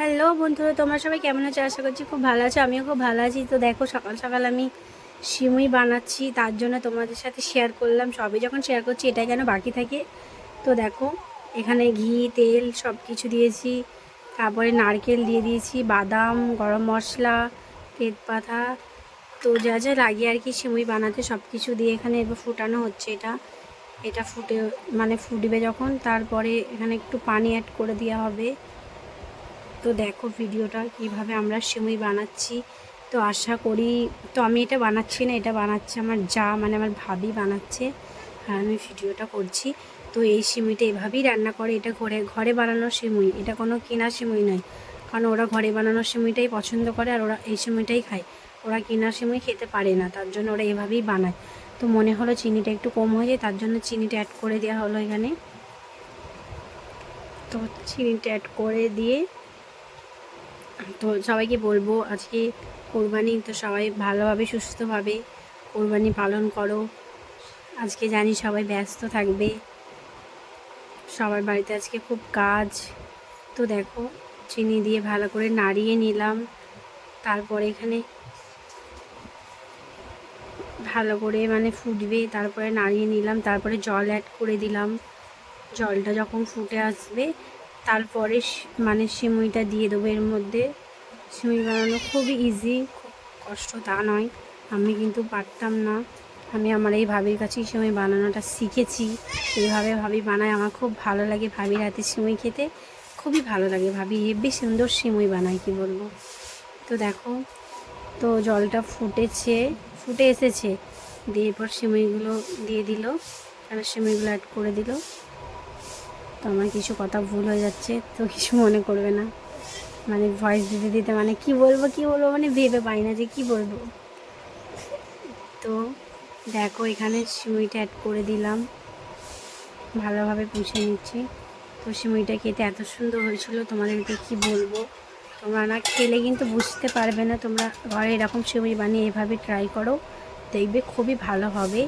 Hello বন্ধুরা, তোমরা সবাই কেমন আছো? আশা করছি খুব ভালো আছো, আমিও খুব ভালো আছি। তো দেখো, সকাল সকাল আমি সিমুই বানাচ্ছি, তার জন্য তোমাদের সাথে শেয়ার করলাম। সবই যখন শেয়ার করছি এটা কেন বাকি থাকে। তো দেখো, এখানে ঘি, তেল সব কিছু দিয়েছি, তারপরে নারকেল দিয়ে দিয়েছি, বাদাম, গরম মশলা, তেজপাতা। তো যা যা লাগে আর কি সিমুই বানাতে সব কিছু দিয়ে এখানে এবার ফুটানো হচ্ছে এটা। এটা ফুটে মানে ফুটবে যখন, তারপরে এখানে একটু পানি অ্যাড করে দেওয়া হবে। তো দেখো ভিডিওটা কীভাবে আমরা সিমুই বানাচ্ছি। তো আশা করি, তো আমি এটা বানাচ্ছি না, এটা বানাচ্ছে আমার যা মানে আমার ভাবি বানাচ্ছে, আর আমি ভিডিওটা করছি। তো এই সিমুইটা এভাবেই রান্না করে, এটা ঘরে ঘরে বানানো সিমুই। এটা কোনো কেনা সিমুই নয়, কারণ ওরা ঘরে বানানো সিমুইটাই পছন্দ করে আর ওরা এই সিমুইটাই খায়। ওরা কেনা সিমুই খেতে পারে না, তার জন্য ওরা এভাবেই বানায়। তো মনে হলো চিনিটা একটু কম হয়ে যায়, তার জন্য চিনিটা অ্যাড করে দেওয়া হলো এখানে। তো চিনিটা অ্যাড করে দিয়ে তো সবাইকে বলব, আজকে কোরবানি, তো সবাই ভালোভাবে, সুস্থভাবে কোরবানি পালন করো। আজকে জানি সবাই ব্যস্ত থাকবে। সবার বাড়িতে আজকে খুব কাজ। তো দেখো, চিনি দিয়ে ভালো করে নাড়িয়ে নিলাম। তারপরে এখানে ভালো করে মানে ফুটবে, তারপরে নাড়িয়ে নিলাম। তারপরে জল অ্যাড করে দিলাম। জলটা যখন ফুটে আসবে তারপরে মানে সিমুইটা দিয়ে দেবো এর মধ্যে। সিমুই বানানো খুবই ইজি খুব কষ্ট তা নয়। আমি কিন্তু পারতাম না। আমি আমার এই ভাবির কাছেই সিমুই বানানোটা শিখেছি। এইভাবে ভাবি বানায়। আমার খুব ভালো লাগে ভাবির হাতে সিমুই খেতে। খুবই ভালো লাগে ভাবি। হেব্বি সুন্দর সিমুই বানায়, কি বলব? তো দেখো, তো জলটা ফুটেছে, ফুটে এসেছে। দিয়ে এরপর সিমুইগুলো দিয়ে দিল। আর সিমুইগুলো অ্যাড করে দিল। তো আমার কিছু কথা ভুল হয়ে যাচ্ছে, তো কিছু মনে করবে না। মানে ভয়েস দিতে দিতে মানে কি বলব কি বলব মানে ভেবে পাই না যে কি বলব। তো দেখো এখানে সিমুইটা অ্যাড করে দিলাম। ভালোভাবে পুষে নিচ্ছি। তো সিমুইটা খেতে এত সুন্দর হয়েছিল, তোমাদেরকে কি বলব? তোমরা না খেলে কিন্তু বুঝতে পারবে না, তোমরা ঘরে এরকম সিমুই বানিয়ে এভাবে ট্রাই করো। দেখবে খুবই ভালো হবে।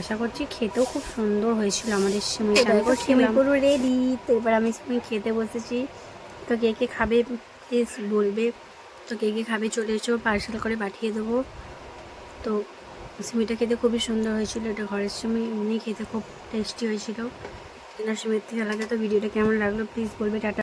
আশা করছি খেতেও খুব সুন্দর হয়েছিল আমাদের সিমুইটা আমি তো সিমুই পুরো রেডি তো এবার আমি সিমুই খেতে বসেছি। তো কে কে খাবে প্লিজ বলবে। তো কে কে খাবে চলে এসো পার্সেল করে পাঠিয়ে দেবো। তো সিমিটা খেতে খুবই সুন্দর হয়েছিল। এটা ঘরের সিমি এমনি খেতে খুব টেস্টি হয়েছিল। কেনার সিমির থেকে আলাদা তো ভিডিওটা কেমন লাগল প্লিজ বলবে। টাটা।